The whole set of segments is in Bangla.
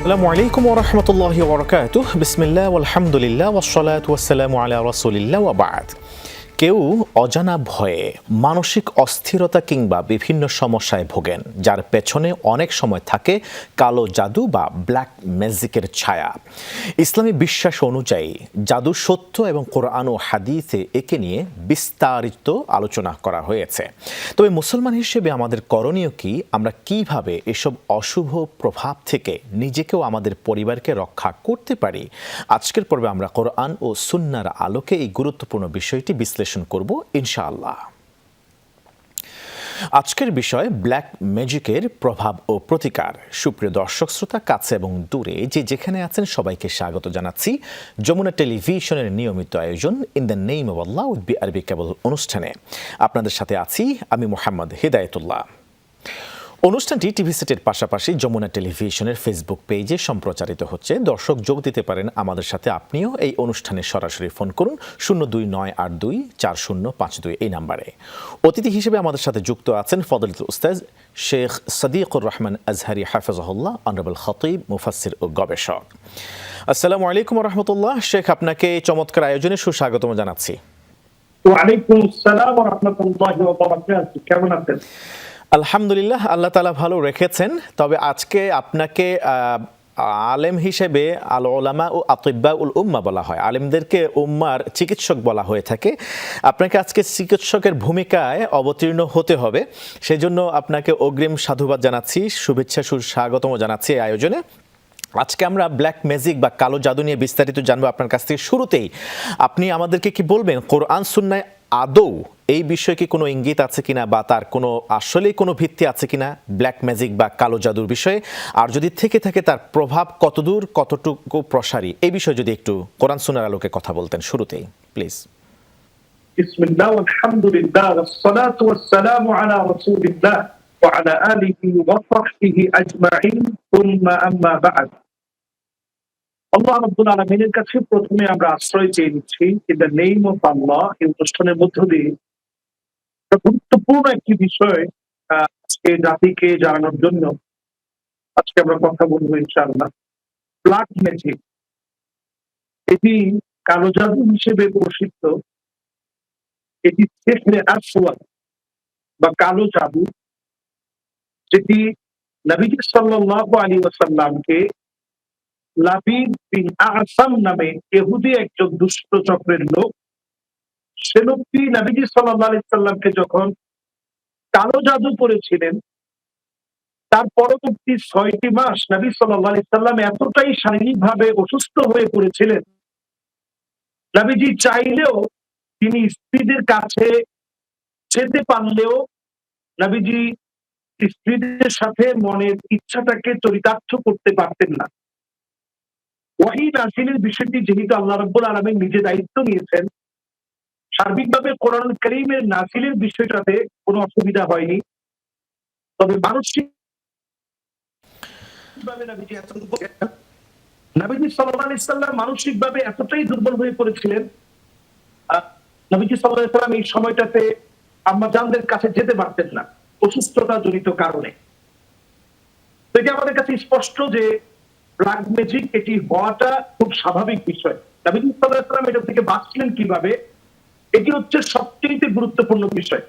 السلام عليكم ورحمة الله وبركاته. بسم الله والحمد لله والصلاة والسلام على رسول الله وبعد. কেউ অজানা ভয়ে মানসিক অস্থিরতা কিংবা বিভিন্ন সমস্যায় ভোগেন, যার পেছনে অনেক সময় থাকে কালো জাদু বা ব্ল্যাক ম্যাজিকের ছায়া। ইসলামী বিশ্বাস অনুযায়ী, জাদু সত্য এবং কোরআন ও হাদিসে একে নিয়ে বিস্তারিত আলোচনা করা হয়েছে। তবে মুসলমান হিসেবে আমাদের করণীয় কি? আমরা কীভাবে এসব অশুভ প্রভাব থেকে নিজেকেও আমাদের পরিবারকে রক্ষা করতে পারি? আজকের পর্বে আমরা কোরআন ও সুন্নার আলোকে এই গুরুত্বপূর্ণ বিষয়টি বিশ্লেষণ করব, ইনশাআল্লাহ। আজকের বিষয় ব্ল্যাক ম্যাজিকের প্রভাব ও প্রতিকার। সুপ্রিয় দর্শক, শ্রোতা, কাছে এবং দূরে যে যেখানে আছেন, সবাইকে স্বাগত জানাচ্ছি। যমুনা টেলিভিশনের নিয়মিত আয়োজন in the name of Allah with B R B cable অনুষ্ঠানে। আপনাদের সাথে আছি আমি মোহাম্মদ হিদায়তুল্লাহ। অনুষ্ঠানটি টিভি সেটের পাশাপাশি যমুনা টেলিভিশনের ফেসবুক পেজে সম্প্রচারিত হচ্ছে। দর্শক যোগ দিতে পারেন আমাদের সাথে। আপনিও এই অনুষ্ঠানে সরাসরি ফোন করুন শূন্য দুই নয় আট দুই চার শূন্য পাঁচ দুই এই নাম্বারে। অতিথি হিসেবে আমাদের সাথে যুক্ত আছেন ফদলিত উস্তাজ শেখ সদিকুর রহমান আজহারি হাফেজহুল্লাহ, অনারেবল খতিব মুফাসির ও গবেষক। আসসালামু আলাইকুম রহমতুল্লাহ শেখ, আপনাকে চমৎকার আয়োজনে সুস্বাগতম জানাচ্ছি। ওয়ালাইকুম আসসালাম কেমন আছেন? আলহামদুলিল্লাহ, আল্লাহ তালা ভালো রেখেছেন। তবে আজকে আপনাকে আলেম হিসেবে আল ওলামা ও আতিব্বা উল উম্মা বলা হয়। আলেমদেরকে উম্মার চিকিৎসক বলা হয়ে থাকে। আপনাকে আজকে চিকিৎসকের ভূমিকায় অবতীর্ণ হতে হবে। সেজন্য আপনাকে অগ্রিম সাধুবাদ জানাচ্ছি, শুভেচ্ছা সুস্বাগতম জানাচ্ছি এই আয়োজনে। আজকে আমরা ব্ল্যাক ম্যাজিক বা কালো জাদু নিয়ে বিস্তারিত জানব আপনার কাছ থেকে। শুরুতেই আপনি আমাদেরকে কি বলবেন? কোরআন, সুন্নায় আদৌ এই বিষয়ে কি কোনো ইঙ্গিত আছে কিনা বা তার কোনো আসলেই কোনো ভিত্তি আছে কিনা ব্ল্যাক ম্যাজিক বা কালো জাদুর বিষয়ে আর যদি থেকে থাকে তার প্রভাব কতদূর কতটুকু প্রসারী এই বিষয়ে যদি একটু কোরআন সুন্নার আলোকে কথা বলতেন শুরুতেই প্লিজ বিসমিল্লাহ আলহামদুলিল্লাহ والصلاه والسلام على رسول الله وعلى اله وصحبه اجمعين ثم اما بعد আল্লাহ রাব্বুল আলামিনের কাছে প্রথমে আমরা আশ্রয় চেয়ে নিচ্ছি in the name of Allah এই অনুষ্ঠানের মধ্য দিয়ে। গুরুত্বপূর্ণ একটি বিষয় আজকে জাতিকে জানানোর জন্য আজকে আমরা কথা বলব ইনশাআল্লাহ। ব্লাড ম্যাজিক এটি কালো জাদু হিসেবে প্রসিদ্ধ। এটি সেহরে আসওয়াদ বা কালো জাদু। যেটি নবীজি সাল্লাল্লাহু আলাইহি ওয়াসাল্লামকে লাবিদ বিন আসাম নামে ইহুদি একজন দুষ্ট চক্রের লোক। সে লোকটি নবীজি সাল্লামকে যখন কালো জাদু করেছিলেন তার পরবর্তী ছয়টি মাস নবী সাল্লাম এতটাই শারীরিকভাবে অসুস্থ হয়ে পড়েছিলেন। নবীজি চাইলেও তিনি স্ত্রীদের কাছে যেতে পারলেও নবীজি স্ত্রীদের সাথে মনের ইচ্ছাটাকে চরিতার্থ করতে পারতেন না। ওয়াহি নাসিলের বিষয়টি যেহেতু আল্লাহ রব্বুল আলমের নিজে দায়িত্ব নিয়েছেন, সার্বিকভাবে কোরআন করিমের নাসিলের বিষয়টাতে কোনো অসুবিধা হয়নি। তবে মানসিক নবীজি সাল্লাহ ইসলাম মানসিক এতটাই দুর্বল হয়ে পড়েছিলেন নবীজি সাল্লাহ ইসলাম এই সময়টাতে আম্মাজানদের কাছে যেতে পারতেন না অসুস্থতা জনিত কারণে এটি আমাদের কাছে স্পষ্ট যে ব্ল্যাক ম্যাজিক এটি হওয়াটা খুব স্বাভাবিক বিষয়। সাল্লাহ ইসলাম এটা থেকে বাঁচলেন কীভাবে? এটি হচ্ছে সবচেয়ে গুরুত্বপূর্ণ বিষয়।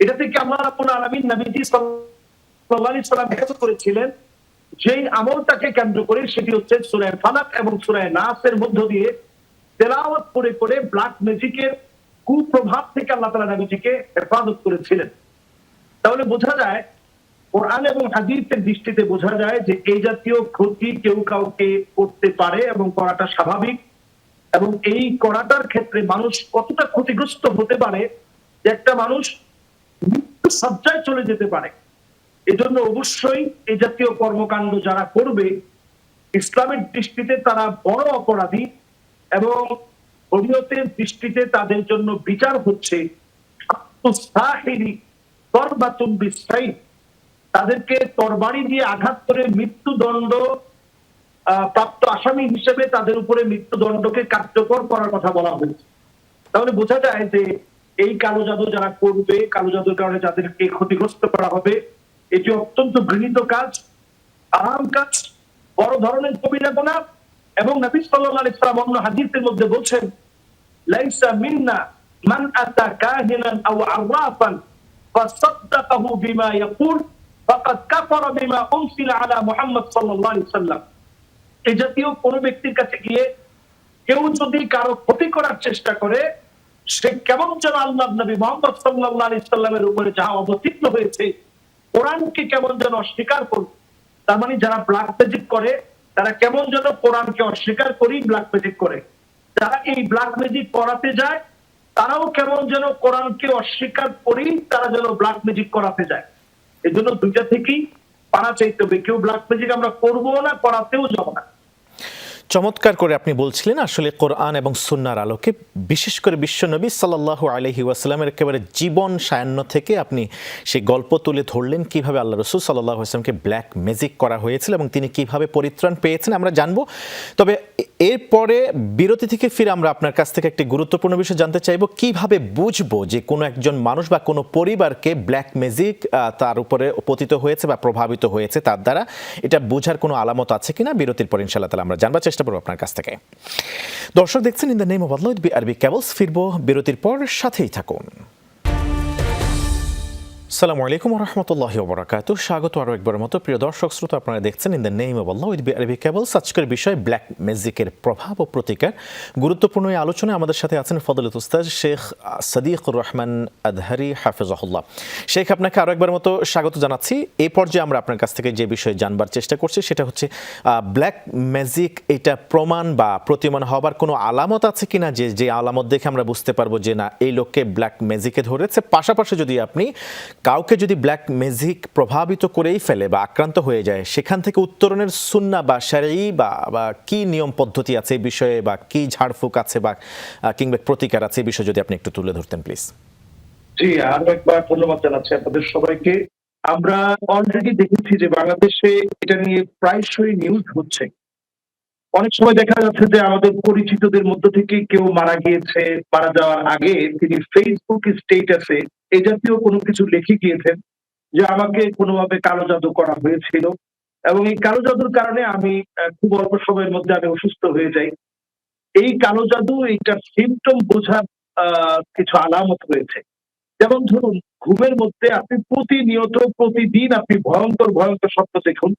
এটা থেকে আল্লাহ রাব্বুল আলামিন নবীজি সাল্লাম হেফাজত করেছিলেন, যেই আমলটাকে কেন্দ্র করে সেটি হচ্ছে সুরায় ফালাক এবং সুরায় নাসের মধ্য দিয়ে তেলাওয়াত করে করে ব্ল্যাক ম্যাজিকের কুপ্রভাব থেকে আল্লাহ তাআলা নবীজিকে হেফাজত করেছিলেন। তাহলে বোঝা যায় কোরআন এবং হাদিসের দৃষ্টিতে বোঝা যায় যে এই জাতীয় ক্ষতি কেউ কাউকে করতে পারে এবং করাটা স্বাভাবিক। এবং এই করাটার ক্ষেত্রে মানুষ কতটা ক্ষতিগ্রস্ত হতে পারে যে একটা মানুষ মৃত্যু সজ্জায় চলে যেতে পারে। এজন্য অবশ্যই এই জাতীয় কর্মকাণ্ড যারা করবে, ইসলামের দৃষ্টিতে তারা বড় অপরাধী এবং শরীয়তের দৃষ্টিতে তাদের জন্য বিচার হচ্ছে সাহিরি তরবাতুন বিস্তায়ী তাদেরকে তরবারি দিয়ে আঘাত করে মৃত্যুদণ্ড প্রাপ্ত আসামি হিসেবে তাদের উপরে মৃত্যুদণ্ডকে কার্যকর করার কথা বলা হয়েছে। তাহলে বোঝা যায় যে এই কালো জাদু যারা করবে, কালো জাদুর কারণে যাদেরকে ক্ষতিগ্রস্ত করা হবে, এটি অত্যন্ত ঘৃণিত কাজ, আরাম কাজ, বড় ধরনের কবিরা গোনা এবং নবী সাল্লাল্লাহু আলাইহি অন্য হাদিসের মধ্যে বলছেন, লাইসা মিন্না মান আতা কাহিনান আও আরাফান, ফাসাদ্দাকাহু বিমা ইয়াকুল। ফাকাদ কাফারা বিমা উনসিলা আলা মুহাম্মদ সাল্লাল্লাহু আলাইহি সাল্লাম এই জাতীয় ব্যক্তির কাছে গিয়ে কেউ যদি কারও ক্ষতি করার চেষ্টা করে, সে কেমন যেন আল্লাহ নবী মোহাম্মদ সাল্লামের উপরে অবতীর্ণ হয়েছে, কোরআনকে কেমন যেন অস্বীকার করবে তার মানে যারা ব্ল্যাক ম্যাজিক করে, তারা কেমন যেন কোরআনকে অস্বীকার করি ব্ল্যাক ম্যাজিক করে। যারা এই ব্ল্যাক ম্যাজিক করাতে যায়, তারাও কেমন যেন কোরআনকে অস্বীকার করি তারা যেন ব্ল্যাক ম্যাজিক করাতে যায়। এই জন্য দুইটা থেকেই পাড়া চাইতে হবে। কেউ ব্ল্যাক ম্যাজিক আমরা করব না করাতেও যাব না। চমৎকার করে আপনি বলছিলেন আসলে কোরআন এবং সুন্নার আলোকে, বিশেষ করে বিশ্বনবী সাল্লাহ আলহি ওয়াসাল্লামের একেবারে জীবন সায়ান্ন থেকে আপনি সেই গল্প তুলে ধরলেন কীভাবে আল্লাহ রসুল সাল্লাহ আসলামকে ব্ল্যাক ম্যাজিক করা হয়েছিল এবং তিনি কীভাবে পরিত্রাণ পেয়েছেন আমরা জানব। তবে এরপরে বিরতি থেকে ফিরে আমরা আপনার কাছ থেকে একটি গুরুত্বপূর্ণ বিষয় জানতে চাইব। কীভাবে বুঝব যে কোনো একজন মানুষ বা কোনো পরিবারকে ব্ল্যাক ম্যাজিক তার উপরে পতিত হয়েছে বা প্রভাবিত হয়েছে তার দ্বারা? এটা বোঝার কোনো আলামত আছে কিনা? বিরতির পর ইনশাল্লাহ তালা আমরা জানবার চেষ্টা করব আপনার কাছ থেকে। দর্শক দেখছেন in the name of Allah B R B cables ফিরবো বিরতির পর সাথেই থাকুন। সালামু আলাইকুম রহমতুল্লাহ বরাকাত স্বাগত আরও একবারের মতো। প্রিয় দর্শক, শ্রোতা আপনারা দেখছেন in the name of Allah with R B cables আজকের বিষয় ব্ল্যাক ম্যাজিকের প্রভাব ও প্রতিকার। গুরুত্বপূর্ণ এই আলোচনায় আমাদের সাথে আছেন ফদলত উস্তাদ শেখ সাদিকুর রহমান আদহারি হাফিজাহুল্লাহ। শেখ, আপনাকে আরও একবার মতো স্বাগত জানাচ্ছি। এই পর্যায়ে আমরা আপনার কাছ থেকে যে বিষয়ে জানবার চেষ্টা করছি, সেটা হচ্ছে ব্ল্যাক ম্যাজিক এটা প্রমাণ বা প্রতিমান হবার কোনো আলামত আছে কিনা? যে যে আলামত দেখে আমরা বুঝতে পারব যে না, এই লোককে ব্ল্যাক ম্যাজিকে ধরেছে। পাশাপাশি যদি আপনি কাউকে যদি ব্ল্যাক ম্যাজিক প্রভাবিত করেই ফেলে বা আক্রান্ত হয়ে যায়, সেখান থেকে উত্তরণের সুন্না বা সারি বা বা কি নিয়ম পদ্ধতি আছে এই বিষয়ে বা কি ঝাড়ফুঁক আছে বা কিংবা প্রতিকার আছে এই বিষয়ে যদি আপনি একটু তুলে ধরতেন প্লিজ জি, আরও একবার ধন্যবাদ জানাচ্ছি আপনাদের সবাইকে। আমরা অলরেডি দেখেছি যে বাংলাদেশে এটা নিয়ে প্রায়শই নিউজ হচ্ছে। অনেক সময় দেখা যাচ্ছে যে আমাদের পরিচিতদের মধ্য থেকে কেউ মারা গিয়েছে, মারা যাওয়ার আগে তিনি ফেসবুক স্টেটাসে এই জাতীয় কোনো কিছু লিখে গিয়েছেন যে আমাকে কোনোভাবে কালো জাদু করা হয়েছিল। এবং এই কালো জাদুর কারণে আমি খুব অল্প সময়ের মধ্যে আমি অসুস্থ হয়ে যাই। এই কালো জাদু এইটার সিমটম বোঝার কিছু আলামত রয়েছে। যেমন ধরুন, ঘুমের মধ্যে আপনি প্রতিনিয়ত, প্রতিদিন আপনি ভয়ঙ্কর ভয়ঙ্কর স্বপ্ন দেখুন।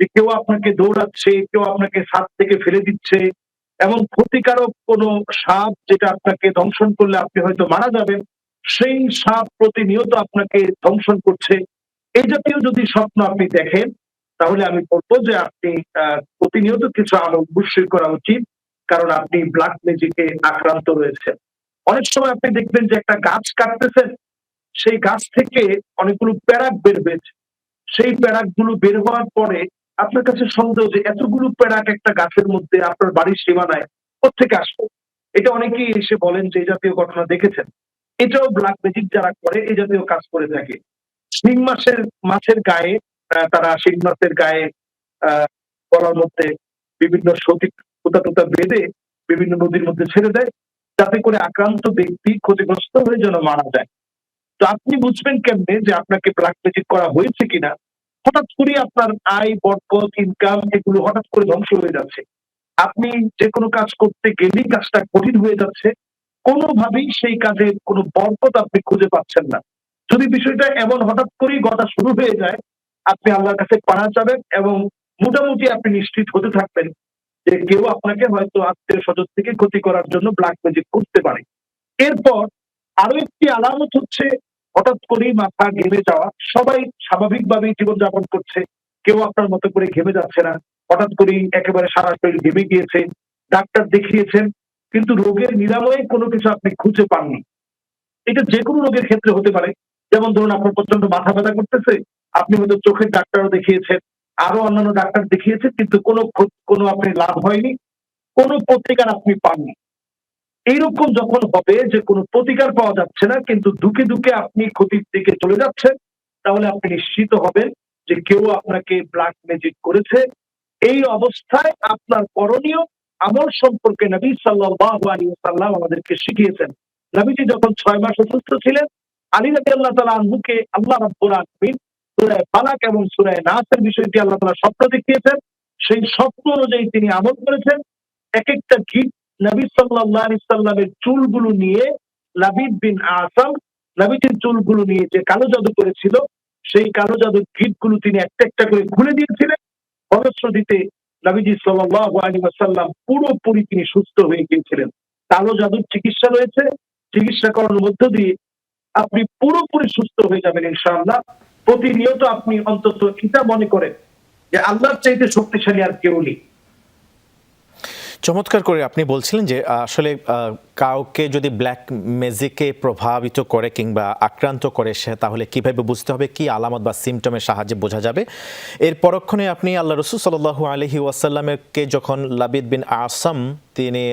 যে কেউ আপনাকে দৌড়াচ্ছে, কেউ আপনাকে ছাদ থেকে ফেলে দিচ্ছে এবং ক্ষতিকারক কোনো সাপ যেটা আপনাকে দংশন করলে আপনি হয়তো মারা যাবেন, সেই সাপ প্রতিনিয়ত আপনাকে দংশন করছে। এই জাতীয় যদি স্বপ্ন আপনি দেখেন, তাহলে আমি বলব যে আপনি প্রতিনিয়ত কিছু আমল অবশ্যই করা উচিত, কারণ আপনি ব্ল্যাক ম্যাজিকে আক্রান্ত রয়েছেন। অনেক সময় আপনি দেখবেন যে একটা গাছ কাটতেছেন, সেই গাছ থেকে অনেকগুলো প্যারাক বের হয়েছে। সেই প্যারাকগুলো বের হওয়ার পরে আপনার কাছে সন্দেহ যে এতগুলো প্যারাক একটা গাছের মধ্যে আপনার বাড়ির সীমানায় কোথেকে আসবে এটা অনেকেই এসে বলেন যে জাতীয় ঘটনা দেখেছেন। এটাও ব্ল্যাক ম্যাজিক যারা করে, এই জাতীয় কাজ করে থাকে। শিং মাছের মাছের গায়ে তারা শিং মাছের গায়ে, আহ মধ্যে বিভিন্ন সঠিক কোথা টোতা বেঁধে বিভিন্ন নদীর মধ্যে ছেড়ে দেয়। যাতে করে আক্রান্ত ব্যক্তি ক্ষতিগ্রস্ত হয়ে যেন মারা যায়। তো আপনি বুঝবেন কেমনে যে আপনাকে ব্ল্যাক ম্যাজিক করা হয়েছে কিনা? হঠাৎ করে আপনার আয়, বরকত ইনকাম এগুলো হঠাৎ করে ধ্বংস হয়ে যাচ্ছে। আপনি যে কোনো কাজ করতে গেলেই কাজটা কঠিন হয়ে যাচ্ছে। কোনোভাবেই সেই কাজের কোনো বরকত আপনি খুঁজে পাচ্ছেন না। যদি বিষয়টা এমন হঠাৎ করেই গটা শুরু হয়ে যায়, আপনি আল্লাহর কাছে পানা যাবেন এবং মোটামুটি আপনি নিশ্চিত হতে থাকবেন যে কেউ আপনাকে হয়তো আত্মীয় স্বজন থেকে ক্ষতি করার জন্য ব্ল্যাক ম্যাজিক করতে পারে। এরপর আরও একটি আলামত হচ্ছে হঠাৎ করেই মাথা ঘেমে যাওয়া সবাই স্বাভাবিকভাবেই জীবনযাপন করছে। কেউ আপনার মতো করে ঘেমে যাচ্ছে না। হঠাৎ করেই একেবারে সারা শরীর ঘেমে গিয়েছে। ডাক্তার দেখিয়েছেন, কিন্তু রোগের নিরাময়ে কোনো কিছু আপনি খুঁজে পাননি। এটা যে কোনো রোগের ক্ষেত্রে হতে পারে। যেমন ধরুন, আপনার প্রচণ্ড মাথা ব্যথা করতেছে, আপনি হয়তো চোখের ডাক্তারও দেখিয়েছেন। আরও অন্যান্য ডাক্তার দেখিয়েছেন, কিন্তু কোনো কোনো আপনি লাভ হয়নি। কোনো প্রতিকার আপনি পাননি। এইরকম যখন হবে যে কোনো প্রতিকার পাওয়া যাচ্ছে না, কিন্তু দুঃখে দুঃখে আপনি ক্ষতির দিকে চলে যাচ্ছেন, তাহলে আপনি নিশ্চিত হবেন যে কেউ আপনাকে ব্ল্যাক ম্যাজিক করেছে। এই অবস্থায় আপনার করণীয় আমল সম্পর্কে নবী সাল্লাহ আলাইহি ওয়াসাল্লাম আমাদেরকে শিখিয়েছেন। নবীজি যখন ছয় মাস অসুস্থ ছিলেন, আলী আল্লাহ তালা আনহুকে আল্লাহ রাব্বুল আলামিন সুরায় ফালাক এবং সুরায় নাসের বিষয়টি আল্লাহ তাআলা স্বপ্ন দেখিয়েছেন। সেই স্বপ্ন অনুযায়ী তিনি আমল করেছেন। এক একটা গিট নবী সাল্লাল্লাহু আলাইহি চুলগুলো নিয়ে লাবিদ বিন আসাম নবীজির চুলগুলো নিয়ে যে কালো জাদু করেছিল, সেই কালো জাদুর গিটগুলো তিনি একটা একটা করে খুলে দিয়েছিলেন। ফলশ্রুতিতে নবীজি সাল্লাল্লাহু আলাইহি ওয়াসাল্লাম পুরোপুরি তিনি সুস্থ হয়ে গিয়েছিলেন। কালো জাদুর চিকিৎসা রয়েছে। চিকিৎসা করার মধ্য দিয়ে আপনি পুরোপুরি সুস্থ হয়ে যাবেন ইনশাআল্লাহ। প্রতিনিয়ত আপনি অন্তত এটা মনে করেন যে আল্লাহর চাইতে শক্তিশালী আর কেউ নেই। চমৎকার করে আপনি বলছিলেন যে আসলে কাউকে যদি ব্ল্যাক ম্যাজিকে প্রভাবিত করে কিংবা আক্রান্ত করে সে, তাহলে কীভাবে বুঝতে হবে? কি আলামত বা সিমটমের সাহায্যে বোঝা যাবে? এর পরক্ষণে আপনি আল্লাহ রসুল সাল্লাহ আলহি ওয়াসাল্লামকে যখন লাবিদ বিন আসাম, তিনি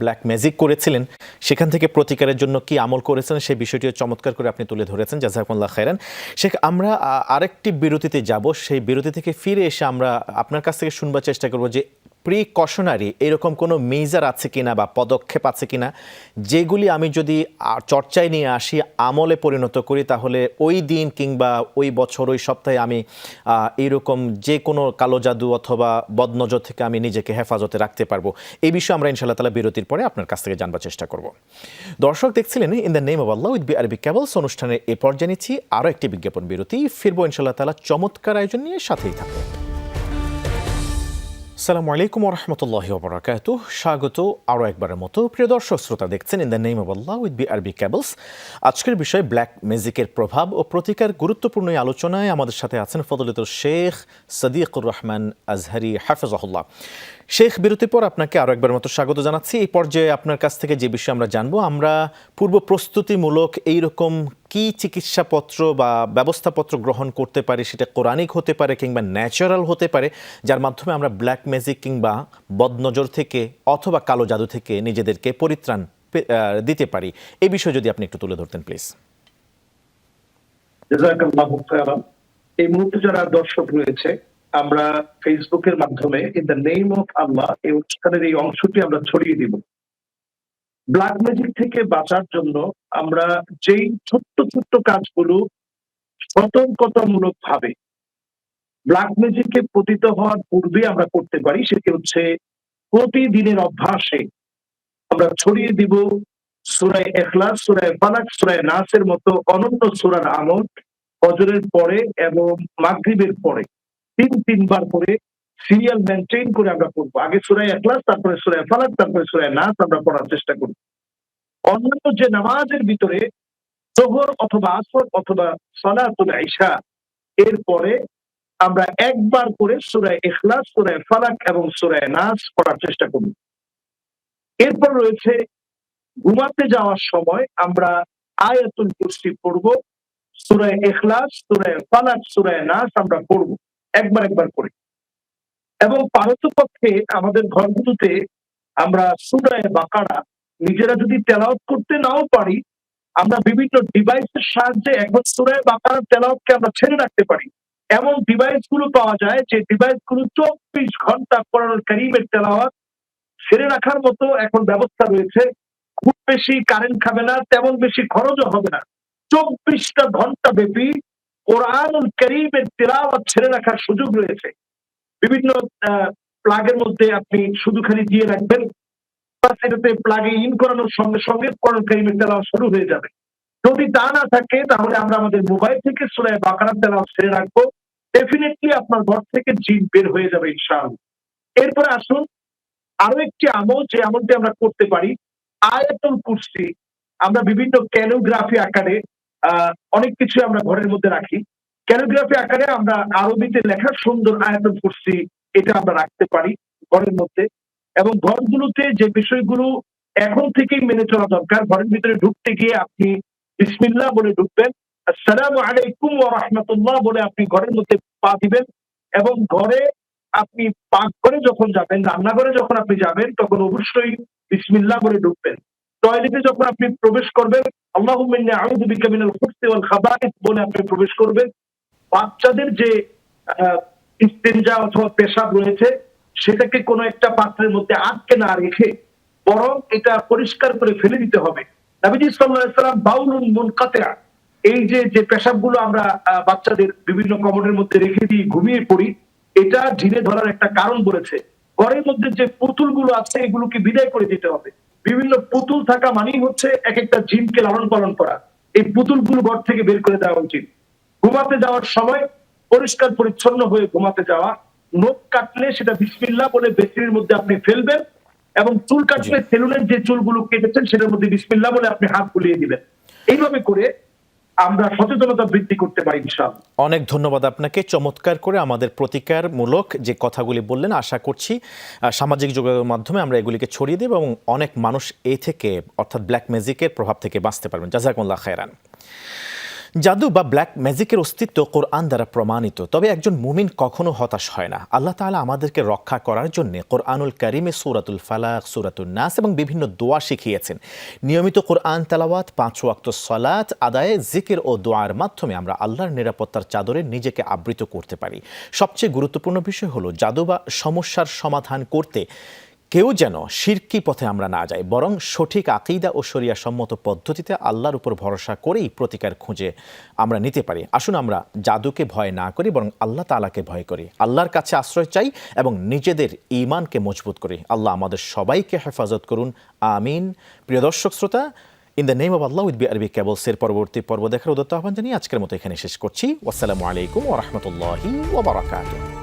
ব্ল্যাক ম্যাজিক করেছিলেন, সেখান থেকে প্রতিকারের জন্য কি আমল করেছিলেন, সেই বিষয়টিও চমৎকার করে আপনি তুলে ধরেছেন। জাজাকুল্লাহ খাইরান শেখ, আমরা আরেকটি বিরতিতে যাব। সেই বিরতি থেকে ফিরে এসে আমরা আপনার কাছ থেকে শুনবার চেষ্টা করব যে প্রিকশনারি এরকম কোনো মেজার আছে কিনা বা পদক্ষেপ আছে কিনা, যেগুলি আমি যদি চর্চায় নিয়ে আসি, আমলে পরিণত করি, তাহলে ওই দিন কিংবা ওই বছর, ওই সপ্তাহে আমি এরকম যে কোনো কালো জাদু অথবা বদনজর থেকে আমি নিজেকে হেফাজতে রাখতে পারব। এই বিষয়ে আমরা ইনশাল্লাহ তালা বিরতির পরে আপনার কাছ থেকে জানবার চেষ্টা করব। দর্শক দেখছিলেন, in the name of Allah with B R B cables অনুষ্ঠানের এ পর্যায়ে নিচ্ছি আরও একটি বিজ্ঞাপন বিরতি। ফিরবো ইনশাল্লাহ তালা চমৎকার আয়োজন নিয়ে সাথেই থাকব সালামু আলাইকুম রহমতুল্লাহ বরাকাত স্বাগত আরও একবারের মতো। প্রিয় দর্শক, শ্রোতা দেখছেন in the name of Allah with B R B cables আজকের বিষয় ব্ল্যাক ম্যাজিকের প্রভাব ও প্রতিকার গুরুত্বপূর্ণ আলোচনায় আমাদের সাথে আছেন ফদলিত শেখ সদিকুর রহমান আজহারি হাফেজাহুল্লাহ। শেখ বিরতির পর আপনাকে আরও একবার মতো স্বাগত জানাচ্ছি। এই পর্যায়ে আপনার কাছ থেকে যে বিষয়ে আমরা জানব, আমরা পূর্ব প্রস্তুতিমূলক এইরকম কি চিকিৎসাপত্র বা ব্যবস্থাপত্র গ্রহণ করতে পারি, সেটা কোরআনিক হতে পারে কিংবা ন্যাচারাল হতে পারে, যার মাধ্যমে আমরা ব্ল্যাক ম্যাজিক কিংবা বদনজর থেকে অথবা কালো জাদু থেকে নিজেদেরকে পরিত্রাণ দিতে পারি। এই বিষয়ে যদি আপনি একটু তুলে ধরতেন, প্লিজ। এই মুহূর্তে যারা দর্শক রয়েছে, আমরা ফেসবুকের মাধ্যমে in the name of Allah এই অনুষ্ঠানের এই অংশটি আমরা ছড়িয়ে দিব। ব্ল্যাক ম্যাজিক থেকে বাঁচার জন্য আমরা যেই ছোট্ট ছোট্ট কাজগুলো সতর্কতামূলক ভাবে ব্ল্যাক ম্যাজিকে পতিত হওয়ার পূর্বে আমরা করতে পারি, সেটি হচ্ছে প্রতিদিনের অভ্যাসে আমরা ছড়িয়ে দিব সুরায় এখলাস, সুরায় ফালাক, সুরায় নাসের মতো অনন্য সুরার আমল, ফজরের পরে এবং মাগরিবের পরে। তিন তিনবার করে সিরিয়াল মেনটেন করে আমরা পড়ব আগে সুরায় এখলাস, তারপরে সুরায় ফালাক, তারপরে সুরায় নাস আমরা পড়ার চেষ্টা করি অন্যান্য যে নামাজের ভিতরে জোহর অথবা আসর অথবা সালাতুল ঈশা, এরপরে আমরা একবার করে সুরায় ইখলাস সুরায় ফালাক এবং সুরায় নাস পড়ার চেষ্টা করি এরপর রয়েছে ঘুমাতে যাওয়ার সময় আমরা আয়াতুল কুরসি পড়ব, সুরায় এখলাস, সুরায় ফালাক, সুরায় নাস আমরা পড়ব, একবার একবার করে। এবং পারতপক্ষে আমাদের ঘরগুলোতে আমরা সুরায় বাকারা নিজেরা যদি তেলাওয়াত করতে নাও পারি, আমরা বিভিন্ন ডিভাইসের সাহায্যে একবার সুরায় বাকারার তেলাওয়াতকে আমরা ছেড়ে রাখতে পারি। এমন ডিভাইসগুলো পাওয়া যায় যে ডিভাইসগুলো চব্বিশ ঘণ্টা কোরআনুল কারীমের তেলাওয়াত ছেড়ে রাখার মতো এখন ব্যবস্থা রয়েছে। খুব বেশি কারেন্ট খাবে না, তেমন বেশি খরচও হবে না। চব্বিশটা ঘণ্টা ব্যাপী কোরআনুল করিমের তেলাওয়াত ছেড়ে রাখার সুযোগ রয়েছে। বিভিন্ন প্লাগের মধ্যে আপনি শুধু খালি দিয়ে রাখবেন সেটাতে প্লাগে ইন করানোর সঙ্গে সঙ্গে কোরআন করিমের তেলাওয়াত শুরু হয়ে যাবে। যদি তা না থাকে, তাহলে আমরা আমাদের মোবাইল থেকে সুরায় বাকারার তেলাওয়াত ছেড়ে রাখব। ডেফিনেটলি আপনার ঘর থেকে জিন বের হয়ে যাবে, ইনশাআল্লাহ। এরপরে আসুন, আরও একটি আমল, যে আমলটি আমরা করতে পারি, আয়াতুল কুরসি। আমরা বিভিন্ন ক্যালোগ্রাফি আকারে অনেক কিছু আমরা ঘরের মধ্যে রাখি। ক্যালোগ্রাফি আকারে আমরা আরবিতে লেখা সুন্দর আয়তন করছি এটা আমরা রাখতে পারি ঘরের মধ্যে। এবং ঘরগুলোতে যে বিষয়গুলো এখন থেকেই মেনে চলা দরকার, ঘরের ভিতরে ঢুকতে গিয়ে আপনি বিসমিল্লাহ বলে ঢুকবেন, আসসালামু আলাইকুম ওয়া রাহমাতুল্লাহ বলে আপনি ঘরের মধ্যে পা দিবেন এবং ঘরে আপনি পাক করে যখন যাবেন, রান্নাঘরে যখন আপনি যাবেন, তখন অবশ্যই বিসমিল্লাহ বলে ঢুকবেন। টয়লেটে যখন আপনি প্রবেশ করবেন খাবাইথ বলে আপনি প্রবেশ করবেন বাচ্চাদের যে ইস্তেঞ্জা অথবা পেশাব রয়েছে, সেটাকে কোনো একটা পাত্রের মধ্যে আটকে না রেখে বরং এটা পরিষ্কার করে ফেলে দিতে হবে। নবীজি সাল্লাম বাউলুন মুনকাতিআ এই যে যে পেশাবগুলো আমরা বাচ্চাদের বিভিন্ন কমোডের মধ্যে রেখে দিই ঘুমিয়ে পড়ি, এটা ঢিলে ধরার একটা কারণ বলেছে। ঘরের মধ্যে যে পুতুলগুলো আছে, এগুলোকে বিদায় করে দিতে হবে। বিভিন্ন পুতুল থাকা মানেই হচ্ছে এক একটা জিনকে লালন পালন করা। এই পুতুলগুলো ঘর থেকে বের করে দেওয়া উচিত। ঘুমাতে যাওয়ার সময় পরিষ্কার পরিচ্ছন্ন হয়ে ঘুমাতে যাওয়া নখ কাটলে সেটা বিসমিল্লাহ বলে বেসিনের মধ্যে আপনি ফেলবেন এবং চুল কাটলে সেলুনের যে চুলগুলো কেটেছেন সেটার মধ্যে বিসমিল্লাহ বলে আপনি হাত বুলিয়ে দিবেন। এইভাবে করে আমরা সচেতনতা বৃদ্ধি করতে পারি বিশাল অনেক ধন্যবাদ আপনাকে। চমৎকার করে আমাদের প্রতিকারমূলক যে কথাগুলি বললেন আশা করছি সামাজিক যোগাযোগের মাধ্যমে আমরা এগুলিকে ছড়িয়ে দেব এবং অনেক মানুষ এই থেকে অর্থাৎ ব্ল্যাক ম্যাজিকের প্রভাব থেকে বাঁচতে পারবেন। জাজাকুল্লাহ খায়রান। জাদু বা ব্ল্যাক ম্যাজিকের অস্তিত্ব কোরআন দ্বারা প্রমাণিত, তবে একজন মুমিন কখনো হতাশ হয় না। আল্লাহ তাআলা আমাদেরকে রক্ষা করার জন্য কোরআনুল কারিমে সুরাতুল ফালাক সুরাতুল নাস এবং বিভিন্ন দোয়া শিখিয়েছেন। নিয়মিত কোরআন তালাওয়াত, পাঁচ ওয়াক্ত সলাত আদায়ে জিকির ও দোয়ার মাধ্যমে আমরা আল্লাহর নিরাপত্তার চাদরে নিজেকে আবৃত করতে পারি। সবচেয়ে গুরুত্বপূর্ণ বিষয় হলো জাদু বা সমস্যার সমাধান করতে কেউ যেন শিরকি পথে আমরা না যাই, বরং সঠিক আকিদা ও শরিয়া সম্মত পদ্ধতিতে আল্লাহর উপর ভরসা করেই প্রতিকার খুঁজে আমরা নিতে পারি। আসুন আমরা জাদুকে ভয় না করি, বরং আল্লাহ তালাকে ভয় করি। আল্লাহর কাছে আশ্রয় চাই এবং নিজেদের ঈমানকে মজবুত করি। আল্লাহ আমাদের সবাইকে হেফাজত করুন। আমিন। প্রিয় দর্শক শ্রোতা in the name of Allah with B R B কেবলসের পরবর্তী পর্ব দেখার উদত্ত আহ্বান জানিয়ে আজকের মতো এখানে শেষ করছি। ওয়াসালামু আলাইকুম ওরহমতুল্লাহি ওবরাকাতুহ